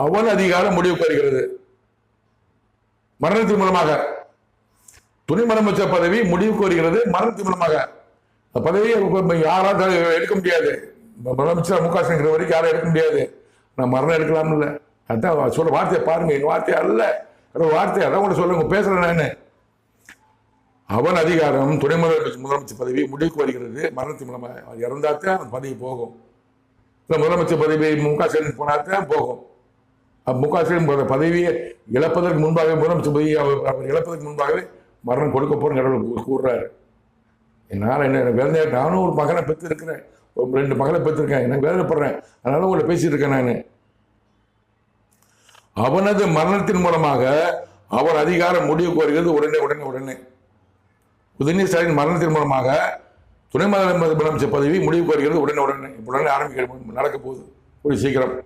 அவன் அதிகாரம் முடிவுக்கு வருகிறது மரணத்தின் மூலமாக. துணை முதலமைச்சர் பதவி முடிவுக்கு வருகிறது மரணத்தின் மூலமாக. அந்த பதவியை இப்ப யாராவது எடுக்க முடியாது. முதலமைச்சர் மு க ஸ்டாலின் வரைக்கும் யாரும் எடுக்க முடியாது. நான் மரணம் எடுக்கலாம் இல்லை. அதான் சொல்ல வார்த்தையை பாருங்க. என் வார்த்தையை அல்ல. வார்த்தை அதான் கூட சொல்லுங்க பேசுறேன் நான். அவன் அதிகாரம் துணை முதலமைச்சர் முதலமைச்சர் பதவி முடிவுக்கு வருகிறது மரணத்தின் மூலமாக. அவர் இறந்தாத்தான் அந்த பதவி போகும். இல்லை முதலமைச்சர் பதவி மு க ஸ்டாலின் போனாத்தான் போகும். மு க ஸ்டாலின் பதவியை இழப்பதற்கு முன்பாகவே முதலமைச்சர் அவர் இழப்பதற்கு முன்பாகவே மரணம் கொடுக்க போறேன்னு கடவுள் கூறுறாரு. என்னால் என்ன வேலை நானும் ஒரு மகனை பெற்று இருக்கிறேன் ஒரு ரெண்டு மகளை பெற்றிருக்கேன். நான் வேதனைப்படுறேன் அதனால உங்களை பேசிட்டு இருக்கேன் நான். அவனது மரணத்தின் மூலமாக அவர் அதிகாரம் முடிவுக்கு வருகிறது உடனே உடனே உடனே. உதயநிதி ஸ்டாலின் மரணத்தின் மூலமாக துணை முதலமைச்சர் பதவி முடிவுக்கு வருகிறது உடனே உடனே. உடனே ஆரம்பிக்க நடக்க போகுது. ஒரு சீக்கிரம்.